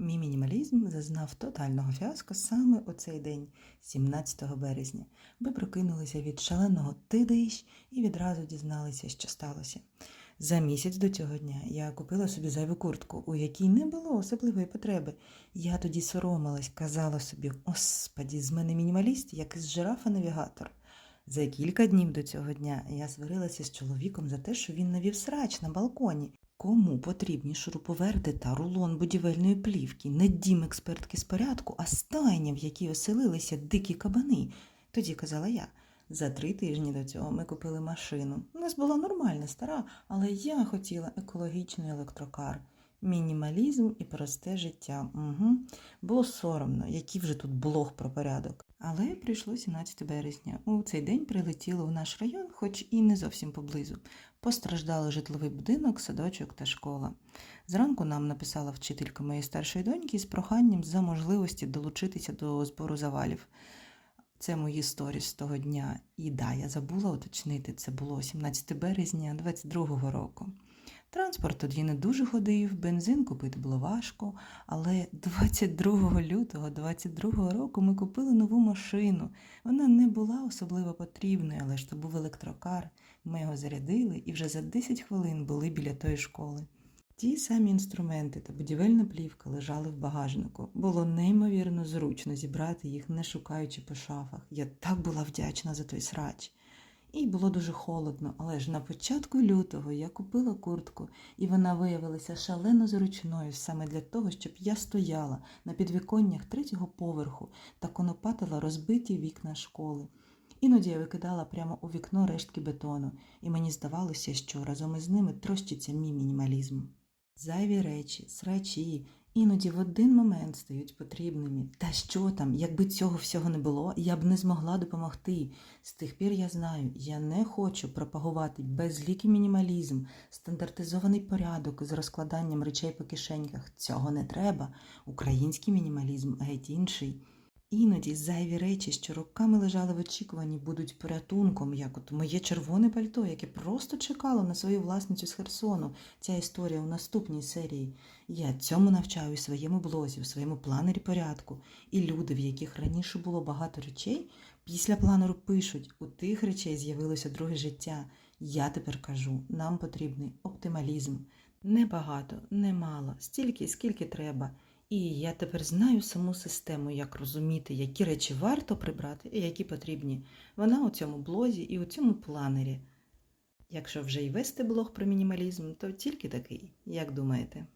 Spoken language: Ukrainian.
Мій мінімалізм зазнав тотального фіаско саме у цей день, 17 березня. Ми прокинулися від шаленого тидищ і відразу дізналися, що сталося. За місяць до цього дня я купила собі зайву куртку, у якій не було особливої потреби. Я тоді соромилась, казала собі: Господі, з мене мінімаліст, як із жирафа навігатор. За кілька днів до цього дня я сварилася з чоловіком за те, що він навів срач на балконі. Кому потрібні шуруповерти та рулон будівельної плівки, не дім експертки з порядку, а стайня, в якій оселилися дикі кабани? Тоді казала я. За три тижні до цього ми купили машину. У нас була нормальна стара, але я хотіла екологічний електрокар. Мінімалізм і просте життя. Угу. Було соромно, який вже тут блог про порядок. Але прийшло 17 березня. У цей день прилетіло в наш район, хоч і не зовсім поблизу. Постраждали житловий будинок, садочок та школа. Зранку нам написала вчителька моєї старшої доньки з проханням за можливості долучитися до збору завалів. Це мої сторіс з того дня. І да, я забула уточнити, це було 17 березня 22-го року. Транспорт тоді не дуже ходив, бензин купити було важко, але 22 лютого 22-го року ми купили нову машину. Вона не була особливо потрібною, але ж то був електрокар. Ми його зарядили і вже за 10 хвилин були біля тої школи. Ті самі інструменти та будівельна плівка лежали в багажнику. Було неймовірно зручно зібрати їх, не шукаючи по шафах. Я так була вдячна за той срач. І було дуже холодно, але ж на початку лютого я купила куртку, і вона виявилася шалено зручною саме для того, щоб я стояла на підвіконнях третього поверху та конопатила розбиті вікна школи. Іноді я викидала прямо у вікно рештки бетону, і мені здавалося, що разом із ними трощиться мій мінімалізм. Зайві речі, срачі, іноді в один момент стають потрібними. Та що там, якби цього всього не було, я б не змогла допомогти. З тих пір я знаю, я не хочу пропагувати безлікий мінімалізм, стандартизований порядок з розкладанням речей по кишеньках. Цього не треба. Український мінімалізм геть інший. Іноді зайві речі, що роками лежали в очікуванні, будуть порятунком, як от моє червоне пальто, яке просто чекало на свою власницю з Херсону. Ця історія у наступній серії. Я цьому навчаю у своєму блозі, у своєму планері порядку. І люди, в яких раніше було багато речей, після планеру пишуть: у тих речей з'явилося друге життя. Я тепер кажу, нам потрібний оптималізм. Небагато, немало, стільки, скільки треба. І я тепер знаю саму систему, як розуміти, які речі варто прибрати і які потрібні. Вона у цьому блозі і у цьому планері. Якщо вже й вести блог про мінімалізм, то тільки такий, як думаєте?